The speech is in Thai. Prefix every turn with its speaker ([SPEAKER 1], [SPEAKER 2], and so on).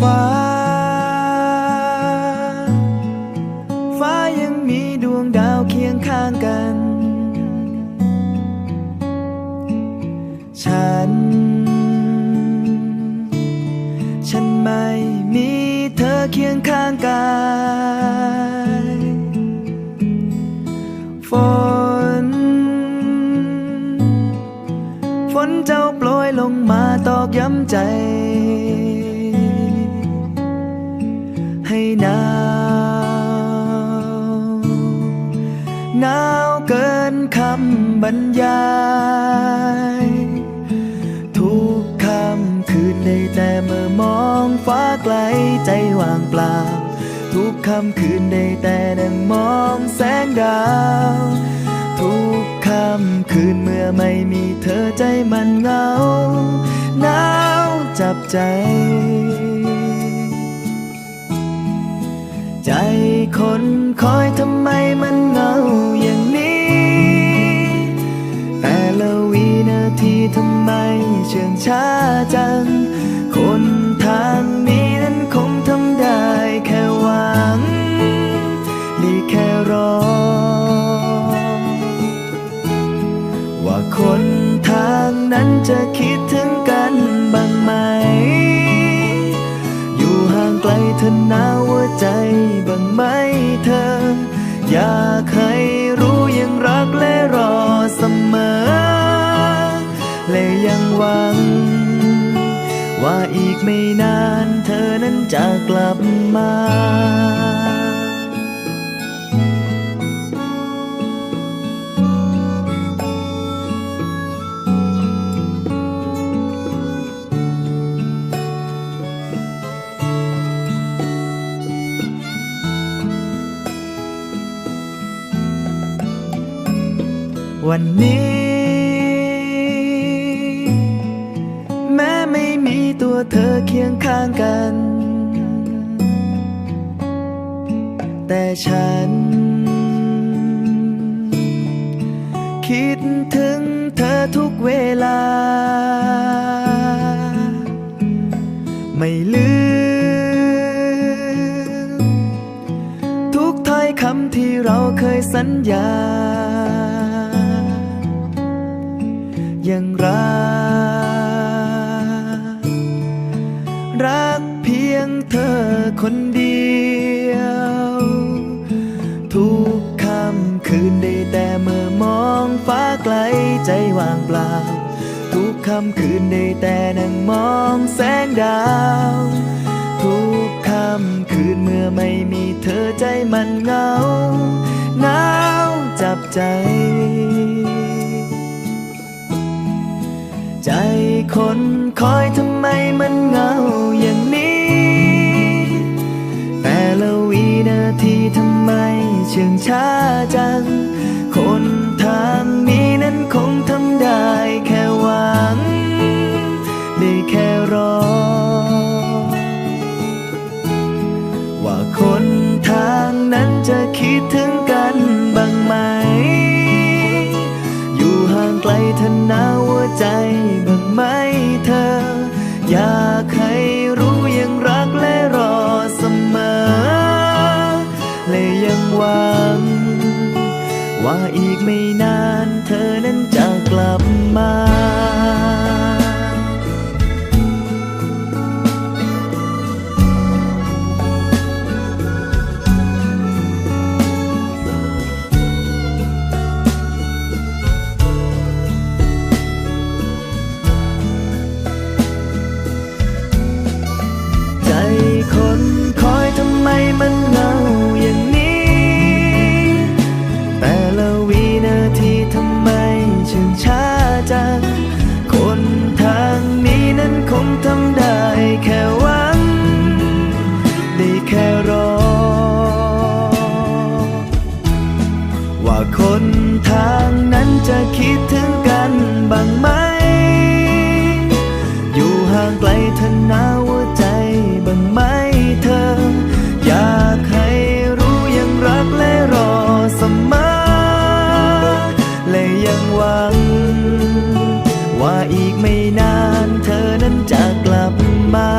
[SPEAKER 1] ฟ้า ฟ้ายังมีดวงดาวเคียงข้างกัน ฉัน ฉันไม่มีเธอเคียงข้างกายฝน ฝนเจ้าโปรยลงมาตอกย้ำใจ หนาวหนาวเกินคำบรรยาย ทุกคำคืนได้แต่เมื่อมองฟ้าไกลใจว่างเปล่า ทุกคำคืนได้แต่นั่งมองแสงดาว ทุกคำคืนเมื่อไม่มีเธอใจมันเหงาหนาวจับใจ ใจคนคอยทำไมมันเงาอย่างนี้ แต่ละวินาทีทำไมเชื่องช้าจังคน ไม่นานเธอนั้นจะกลับมา วันนี้ เธอเคียงข้างกัน แต่ฉัน คิดถึงเธอทุกเวลา ไม่ลืม ทุกถ้อยคำที่เราเคยสัญญา ยังรัก รักเพียงเธอคนเดียว ทุกคำคืนได้แต่เมื่อมองฟ้าไกลใจว่างเปล่า ทุกคำคืนได้แต่นั่งมองแสงดาว ทุกคำคืนเมื่อไม่มีเธอใจมันเหงาหนาวจับใจ ใจคนคอยทำไมมันเหงา ชื่องช้าจัง คนทางนี้นั้นคงทำได้แค่หวัง ได้แค่รอ ว่าคนทางนั้นจะคิดถึงกันบ้างไหม อยู่ห่างไกลเธอหนาวหัวใจบ้างไหมเธอ อยากให้ และยังหวัง ว่าอีกไม่นานเธอนั้นจะกลับมา ละวินาทีทำไมชื่นช้าจัง คนทางนี้นั้นคงทำได้แค่หวัง ได้แค่รอ ว่าคนทางนั้นจะคิดถึงกันบ้างไหม อยู่ห่างไกลเธอหนาว ว่าอีกไม่นานเธอนั้นจะกลับมา